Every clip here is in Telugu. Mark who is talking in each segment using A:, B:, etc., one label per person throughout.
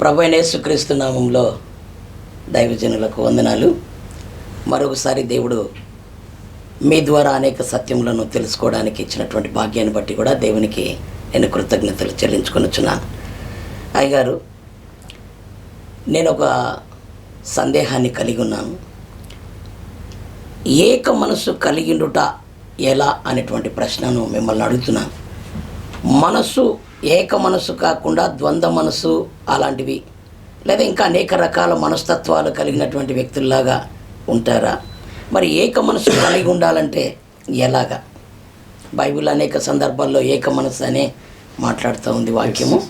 A: ప్రభు యేసుక్రీస్తు నామంలో దైవజనులకు వందనాలు. మరొకసారి దేవుడు మీ ద్వారా అనేక సత్యములను తెలుసుకోవడానికి ఇచ్చినటువంటి భాగ్యాన్ని బట్టి కూడా దేవునికి నేను కృతజ్ఞతలు చెల్లించుకొనుచున్నాను. అయ్యగారు నేను ఒక సందేహాన్ని కలిగి ఉన్నాను. ఏక మనసు కలిగిండుట ఎలా అనేటువంటి ప్రశ్నను మిమ్మల్ని అడుగుతున్నాను. మనసు ఏక మనసు కాకుండా ద్వంద్వ మనసు అలాంటివి లేదా ఇంకా అనేక రకాల మనస్తత్వాలు కలిగినటువంటి వ్యక్తుల్లాగా ఉంటారా? మరి ఏక మనసు కలిగి ఉండాలంటే ఎలాగా? బైబిల్ అనేక సందర్భాల్లో ఏక మనసు అనే మాట్లాడుతూ ఉంది వాక్యము.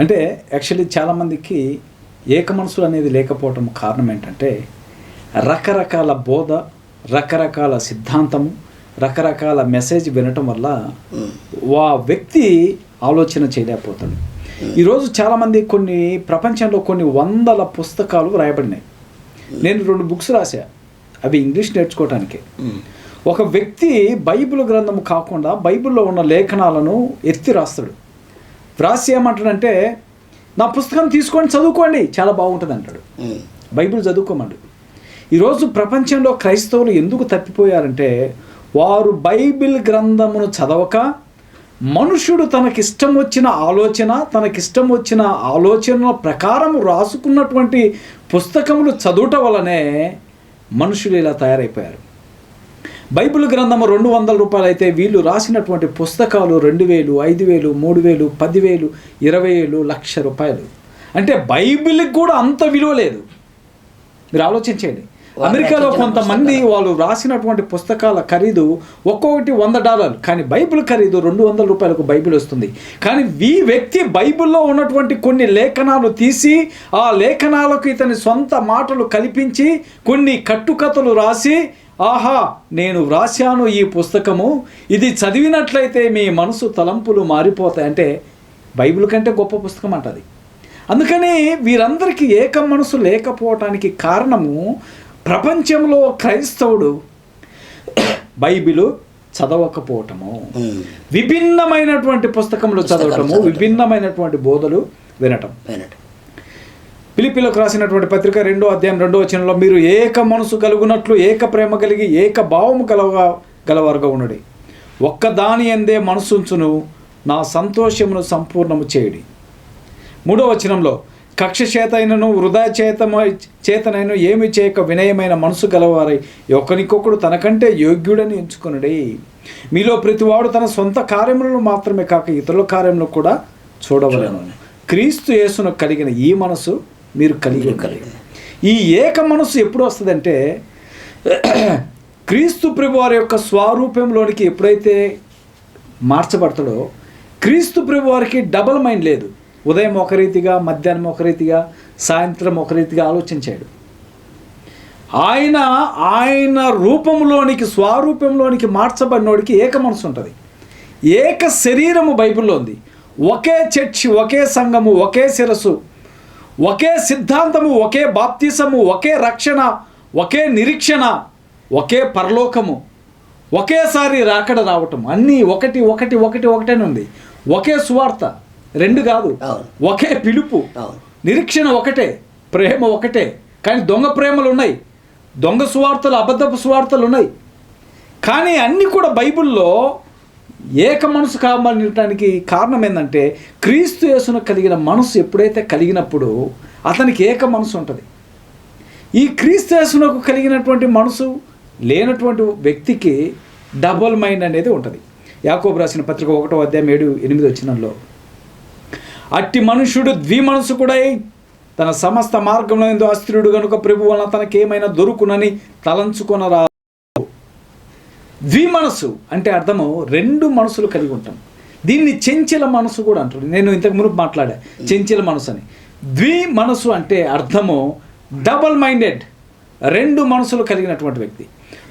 B: అంటే యాక్చువల్లీ చాలామందికి ఏక మనసులు అనేది లేకపోవటం కారణం ఏంటంటే రకరకాల బోధ రకరకాల సిద్ధాంతము రకరకాల మెసేజ్ వినటం వల్ల
A: ఉమ్,
B: వా వ్యక్తి ఆలోచన చేయలేకపోతాడు. ఈరోజు చాలామంది కొన్ని ప్రపంచంలో కొన్ని వందల పుస్తకాలు రాయబడినాయి. నేను రెండు బుక్స్ రాశా. అవి ఇంగ్లీష్ నేర్చుకోవటానికి. ఒక వ్యక్తి బైబిల్ గ్రంథం కాకుండా బైబిల్లో ఉన్న లేఖనాలను ఎత్తి రాస్తాడు. వ్రాసి ఏమంటాడంటే నా పుస్తకం తీసుకొని చదువుకోండి చాలా బాగుంటుంది అంటాడు. బైబిల్ చదువుకోమండి. ఈరోజు ప్రపంచంలో క్రైస్తవులు ఎందుకు తప్పిపోయారంటే వారు బైబిల్ గ్రంథమును చదవక మనుషుడు తనకిష్టం వచ్చిన ఆలోచన తనకిష్టం వచ్చిన ఆలోచన ప్రకారం రాసుకున్నటువంటి పుస్తకములు చదువుట వలనే మనుషులు ఇలా తయారైపోయారు. బైబిల్ గ్రంథము రెండు వందల రూపాయలు అయితే వీళ్ళు రాసినటువంటి పుస్తకాలు రెండు వేలు ఐదు వేలు మూడు వేలు పదివేలు ఇరవై వేలు లక్ష రూపాయలు. అంటే బైబిల్కి కూడా అంత విలువ లేదు. మీరు ఆలోచించండి. అమెరికాలో కొంతమంది వాళ్ళు రాసినటువంటి పుస్తకాల ఖరీదు ఒక్కొక్కటి వంద డాలర్లు. కానీ బైబిల్ ఖరీదు రెండు వందల రూపాయలకు బైబిల్ వస్తుంది. కానీ ఈ వ్యక్తి బైబిల్లో ఉన్నటువంటి కొన్ని లేఖనాలు తీసి ఆ లేఖనాలకు ఇతని సొంత మాటలు కల్పించి కొన్ని కట్టుకథలు రాసి ఆహా నేను వ్రాశాను ఈ పుస్తకము. ఇది చదివినట్లయితే మీ మనసు తలంపులు మారిపోతాయి. అంటే బైబిల్ కంటే గొప్ప పుస్తకం అంటది అందుకని వీరందరికీ ఏక మనసు లేకపోవటానికి కారణము ప్రపంచంలో క్రైస్తవుడు బైబిలు చదవకపోవటము. విభిన్నమైనటువంటి పుస్తకములు చదవటము
A: చదవటం.
B: విభిన్నమైనటువంటి బోధలు వినటం.
A: వినండి
B: పిలిపిలకు రాసినటువంటి పత్రిక రెండో అధ్యాయం రెండో వచనంలో మీరు ఏక మనసు కలుగునట్లు ఏక ప్రేమ కలిగి ఏక భావము కలవగా గలవారుగా ఉండుడి. ఒక్క దాని ఎందే మనసుంచును నా సంతోషమును సంపూర్ణము చేయుడి. మూడో వచనంలో కక్ష చేతైనను వృధా చేతమ చేతనైన ఏమి చేయక వినయమైన మనసు గలవారై ఒకరికొకడు తనకంటే యోగ్యుడని ఎంచుకొనుడి. మీలో ప్రతివాడు తన సొంత కార్యములను మాత్రమే కాక ఇతరుల కార్యములను కూడా చూడవలేను. క్రీస్తు యేసును కలిగిన ఈ మనసు మీరు కలిగి. ఈ ఏక మనసు ఎప్పుడు వస్తుందంటే క్రీస్తు ప్రభు వారి యొక్క స్వరూపంలోనికి ఎప్పుడైతే మార్చబడతాడో క్రీస్తు ప్రభు వారికి డబల్ మైండ్ లేదు. ఉదయం ఒక రీతిగా మధ్యాహ్నం ఒక రీతిగా సాయంత్రం ఒక రీతిగా ఆలోచించాడు. ఆయన ఆయన రూపంలోనికి స్వరూపంలోనికి మార్చబడినోడికి ఏక మనసు ఉంటుంది. ఏక శరీరము బైబిల్లో ఉంది. ఒకే చర్చి ఒకే సంఘము ఒకే శిరస్సు ఒకే సిద్ధాంతము ఒకే బాప్తిసము ఒకే రక్షణ ఒకే నిరీక్షణ ఒకే పరలోకము ఒకేసారి రాకడ రావటం. అన్నీ ఒకటి ఒకటి ఒకటి ఒకటేనుంది ఒకే సువార్త. రెండు కాదు. ఒకే పిలుపు. నిరీక్షణ ఒకటే ప్రేమ ఒకటే. కానీ దొంగ ప్రేమలు ఉన్నాయి. దొంగ సువార్తలు అబద్ధపు సువార్తలు ఉన్నాయి. కానీ అన్నీ కూడా బైబిల్లో ఏక మనసు కావాలనటానికి కారణం ఏంటంటే క్రీస్తు యేసును కలిగిన మనసు ఎప్పుడైతే కలిగినప్పుడు అతనికి ఏక మనసు ఉంటుంది. ఈ క్రీస్తు యేసునకు కలిగినటువంటి మనసు లేనటువంటి వ్యక్తికి డబుల్ మైండ్ అనేది ఉంటుంది. యాకోబు రాసిన పత్రిక ఒకటో అధ్యాయం ఏడు ఎనిమిది వచ్చినంలో అట్టి మనుషుడు ద్విమనసుకుడై తన సమస్త మార్గంలో ఎందు అస్థిరుడు గనుక ప్రభు వలన తనకేమైనా దొరుకునని తలంచుకొనరా. ద్విమనసు అంటే అర్థము రెండు మనసులు కలిగి ఉంటాం. దీన్ని చెంచల మనసు కూడా అంటారు. నేను ఇంతకు ముందు మాట్లాడా? చెంచల మనసు అని. ద్వి మనసు అంటే అర్థము డబల్ మైండెడ్ రెండు మనసులు కలిగినటువంటి వ్యక్తి.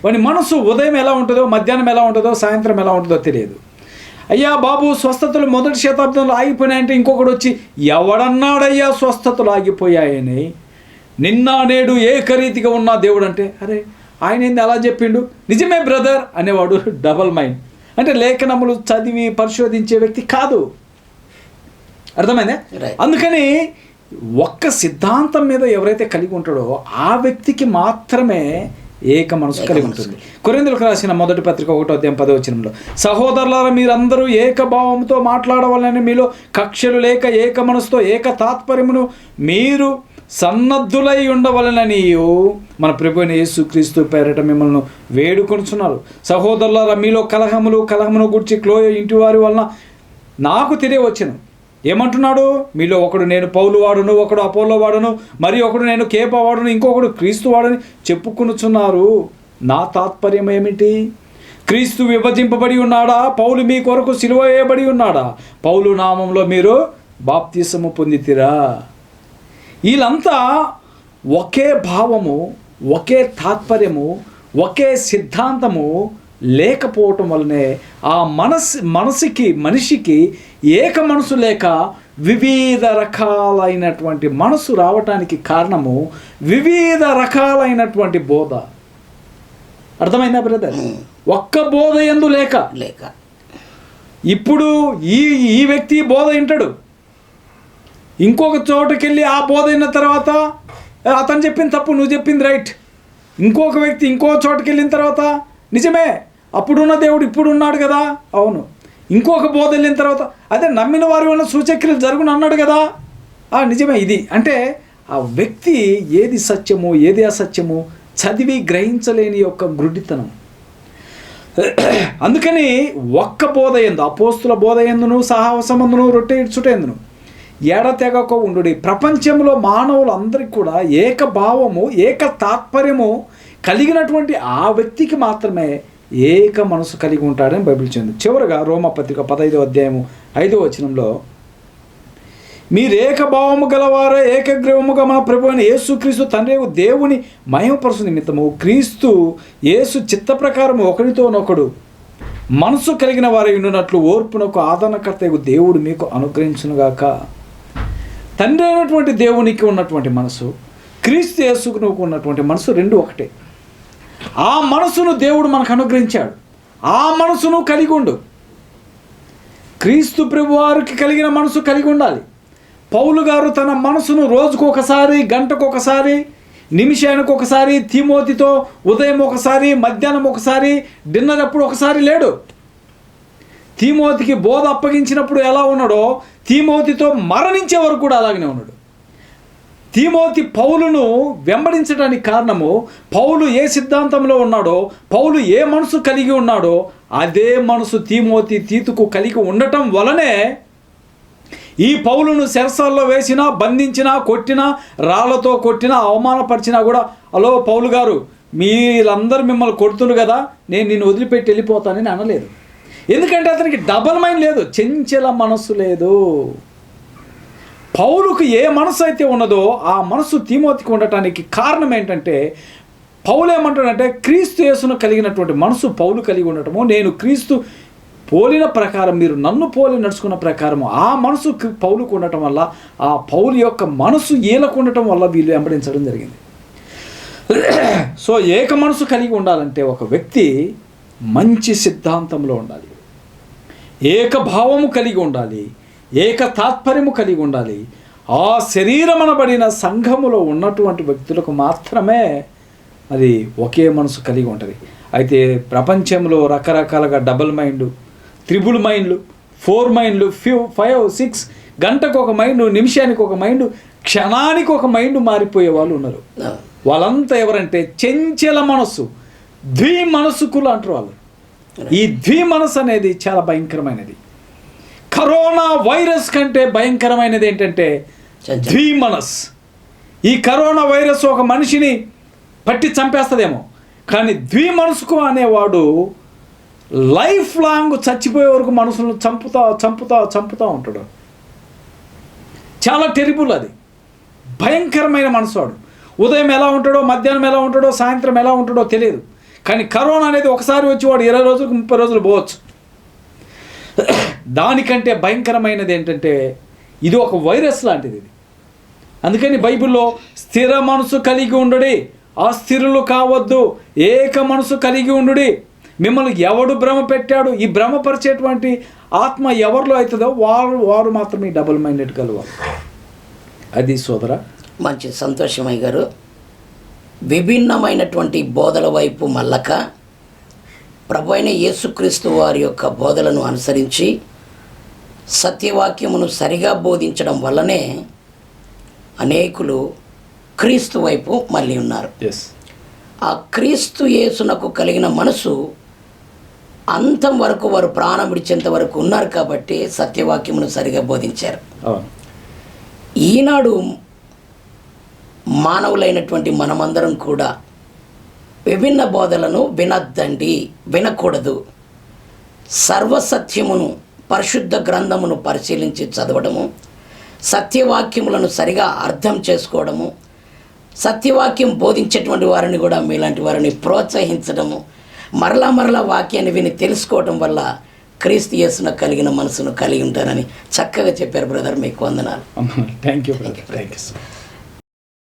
B: వాడి మనసు ఉదయం ఎలా ఉంటుందో మధ్యాహ్నం ఎలా ఉంటుందో సాయంత్రం ఎలా ఉంటుందో తెలియదు. అయ్యా బాబు స్వస్థతలు మొదటి శతాబ్దంలో ఆగిపోయినాయంటే ఇంకొకడు వచ్చి ఎవడన్నాడయ్యా స్వస్థతలు ఆగిపోయాయని? నిన్న నేడు ఏకరీతిగా ఉన్న దేవుడు అంటే అరే ఆయన ఏంది అలా చెప్పిండు? నిజమే బ్రదర్ అనేవాడు డబల్ మైండ్. అంటే లేఖనములు చదివి పరిశోధించే వ్యక్తి కాదు. అర్థమైందా. అందుకని ఒక్క సిద్ధాంతం మీద ఎవరైతే కలిగి ఉంటాడో ఆ వ్యక్తికి మాత్రమే ఏక మనసు కలిగి ఉంటుంది. కొరిందులకు రాసిన మొదటి పత్రిక ఒకటో అధ్యాయం పదో వచనంలో సహోదరులారా మీరందరూ ఏకభావంతో మాట్లాడవాలని మీలో కక్షలు లేక ఏక మనసుతో ఏక తాత్పర్యమును మీరు సన్నద్ధులై ఉండవలనని మన ప్రభుని యేసుక్రీస్తు పేరట మిమ్మల్ని వేడుకొనుచున్నారు. సహోదరులారా మీలో కలహములు కలహమును గుర్చి క్లోయ ఇంటి వారి వలన నాకు తెలియవచ్చును. ఏమంటున్నాడు? మీలో ఒకడు నేను పౌలు వాడును ఒకడు అపోలో వాడును మరి ఒకడు నేను కేప వాడును ఇంకొకడు క్రీస్తు వాడని చెప్పుకునుచున్నారు. నా తాత్పర్యం ఏమిటి? క్రీస్తు విభజింపబడి ఉన్నాడా? పౌలు మీ కొరకు సిలువ వేయబడి ఉన్నాడా? పౌలు నామంలో మీరు బాప్తిసము పొందితిరా? వీళ్ళంతా ఒకే భావము ఒకే తాత్పర్యము ఒకే సిద్ధాంతము లేకపోవటం వల్లనే ఆ మనసు మనసుకి మనిషికి ఏక మనసు లేక వివిధ రకాలైనటువంటి మనసు రావటానికి కారణము వివిధ రకాలైనటువంటి బోధ. అర్థమైందా బ్రదర్? ఒక్క బోధ ఎందు లేక.
A: లేక.
B: ఇప్పుడు ఈ ఈ వ్యక్తి బోధ వింటాడు. ఇంకొక చోటుకి వెళ్ళి ఆ బోధ అయిన తర్వాత "ఏ, అతను చెప్పింది తప్పు నువ్వు చెప్పింది రైట్. ఇంకొక వ్యక్తి ఇంకో చోటుకి వెళ్ళిన తర్వాత నిజమే. అప్పుడున్న దేవుడు ఇప్పుడు ఉన్నాడు కదా? అవును. ఇంకొక బోధ వెళ్ళిన తర్వాత అదే నమ్మిన వారి వల్ల సూచక్రియలు జరుగును అన్నాడు కదా? ఆ నిజమే ఇది. అంటే ఆ వ్యక్తి ఏది సత్యమో ఏది అసత్యము చదివి గ్రహించలేని యొక్క గుడ్డితనం. అందుకని ఒక్క బోధ ఎందు అపోస్తుల బోధ ఎందును సహవసమందును రొట్టె ఇడ్చుటేందును ఏడతెగక ఉండు ప్రపంచంలో మానవులందరికీ కూడా ఏక భావము ఏక తాత్పర్యము కలిగినటువంటి ఆ వ్యక్తికి మాత్రమే ఏక మనసు కలిగి ఉంటాడని బైబిల్ చెంది చివరగా రోమపత్రిక పదైదో అధ్యాయము ఐదో వచనంలో మీరు ఏకభావము గలవారే ఏకగ్రీవముగా మన ప్రభు అయిన యేసుక్రీస్తు తండ్రి దేవుని మహిమపరుసు నిమిత్తము క్రీస్తు యేసు చిత్త ప్రకారము ఒకరితోనొకడు మనసు కలిగిన వారి ఉండినట్లు ఓర్పునకు ఆదరణకర్త దేవుడు మీకు అనుగ్రహించునుగాక. తండ్రి అయినటువంటి దేవునికి ఉన్నటువంటి మనసు క్రీస్తు యేసుకు ఉన్నటువంటి మనసు రెండు ఒకటే. ఆ మనసును దేవుడు మనకు అనుగ్రహించాడు. ఆ మనసును కలిగి ఉండు. క్రీస్తు ప్రభువారికి కలిగిన మనసు కలిగి ఉండాలి. పౌలు గారు తన మనసును రోజుకు ఒకసారి గంటకు ఒకసారి నిమిషానికి ఒకసారి తిమోతితో ఉదయం ఒకసారి మధ్యాహ్నం ఒకసారి డిన్నర్ అప్పుడు ఒకసారి లేడు. తీమోతికి బోధ అప్పగించినప్పుడు ఎలా ఉన్నాడో తీమోతితో మరణించే వరకు కూడా అలాగనే ఉన్నాడు. తీమోతి పౌలును వెంబడించడానికి కారణము పౌలు ఏ సిద్ధాంతంలో ఉన్నాడో పౌలు ఏ మనసు కలిగి ఉన్నాడో అదే మనసు తీమోతి తీతుకు కలిగి ఉండటం వలనే ఈ పౌలును శరసాల్లో వేసినా బంధించినా కొట్టినా రాళ్ళతో కొట్టినా అవమానపరిచినా కూడా అలో పౌలు గారు మీరందరూ మిమ్మల్ని కొడుతున్నారు కదా నేను నిన్ను వదిలిపెట్టి వెళ్ళిపోతానని అనలేదు. ఎందుకంటే అతనికి డబల్ మైండ్ లేదు చెంచల మనస్సు లేదు. పౌలుకు ఏ మనసు అయితే ఉన్నదో ఆ మనసు తీమోతికి ఉండటానికి కారణం ఏంటంటే పౌలు ఏమంటాడంటే క్రీస్తు యేసును కలిగినటువంటి మనసు పౌలు కలిగి ఉండటము నేను క్రీస్తు పోలిన ప్రకారం మీరు నన్ను పోలి నడుచుకున్న ప్రకారం ఆ మనసు పౌలుకు ఉండటం వల్ల ఆ పౌలు యొక్క మనసు ఈలకు ఉండటం వల్ల వీళ్ళు వెంబడించడం జరిగింది. సో ఏక మనసు కలిగి ఉండాలంటే ఒక వ్యక్తి మంచి సిద్ధాంతంలో ఉండాలి. ఏకభావము కలిగి ఉండాలి. ఏక తాత్పర్యము కలిగి ఉండాలి. ఆ శరీరమనబడిన సంఘములో ఉన్నటువంటి వ్యక్తులకు మాత్రమే మరి ఒకే మనసు కలిగి ఉంటుంది. అయితే ప్రపంచంలో రకరకాలుగా డబుల్ మైండ్ త్రిబుల్ మైండ్లు ఫోర్ మైండ్లు ఫ్యూ ఫైవ్ సిక్స్ గంటకు ఒక మైండ్ నిమిషానికి ఒక మైండ్ క్షణానికి ఒక మైండ్ మారిపోయే వాళ్ళు ఉన్నారు. వాళ్ళంతా ఎవరంటే చెంచల మనస్సు ద్వి మనసుకులు అంటారు వాళ్ళు. ఈ ద్వి మనసు అనేది చాలా భయంకరమైనది. కరోనా వైరస్ కంటే భయంకరమైనది ఏంటంటే
A: చంచలం.
B: ద్వి మనస్ ఈ కరోనా వైరస్ ఒక మనిషిని పట్టి చంపేస్తుందేమో. కానీ ద్వి మనసుకు అనేవాడు లైఫ్ లాంగ్ చచ్చిపోయే వరకు మనసును చంపుతా చంపుతా చంపుతా ఉంటాడు. చాలా టెరిబుల్ అది. భయంకరమైన మనసువాడు ఉదయం ఎలా ఉంటాడో మధ్యాహ్నం ఎలా ఉంటాడో సాయంత్రం ఎలా ఉంటాడో తెలియదు. కానీ కరోనా అనేది ఒకసారి వచ్చి వాడు ఇరవై రోజులకు ముప్పై రోజులు పోవచ్చు. దానికంటే భయంకరమైనది ఏంటంటే ఇది ఒక వైరస్ లాంటిది ఇది. అందుకని బైబిల్లో స్థిర మనసు కలిగి ఉండుడి అస్థిరులు కావద్దు ఏక మనసు కలిగి ఉండుడి. మిమ్మల్ని ఎవడు భ్రమ పెట్టాడు ఈ భ్రమపరిచేటువంటి ఆత్మ ఎవరిలో అవుతుందో వారు వారు మాత్రమే డబుల్ మైండెడ్ కలవాలి అది సోదర.
A: మంచి సంతోషమయ్య గారు విభిన్నమైనటువంటి బోధల వైపు మల్లక ప్రభు అయిన యేసుక్రీస్తు వారి యొక్క బోధలను అనుసరించి సత్యవాక్యమును సరిగా బోధించడం వల్లనే అనేకులు క్రీస్తు వైపు మళ్ళీ ఉన్నారు. ఆ క్రీస్తు యేసునకు కలిగిన మనసు అంతం వరకు వారు ప్రాణం విడిచేంత వరకు ఉన్నారు కాబట్టి సత్యవాక్యమును సరిగా బోధించారు.
B: అవును
A: ఈనాడు మానవులైనటువంటి మనమందరం కూడా విభిన్న బోధలను వినద్దండి వినకూడదు. సర్వసత్యమును పరిశుద్ధ గ్రంథమును పరిశీలించి చదవడము సత్యవాక్యములను సరిగా అర్థం చేసుకోవడము సత్యవాక్యం బోధించేటువంటి వారిని కూడా మీలాంటి వారిని ప్రోత్సహించడము మరలా మరలా వాక్యాన్ని విని తెలుసుకోవడం వల్ల క్రీస్తు యేసున కలిగిన మనసును కలిగి ఉంటారని చక్కగా చెప్పారు బ్రదర్ మీకు వందనాలు.
B: Thank you brother thank you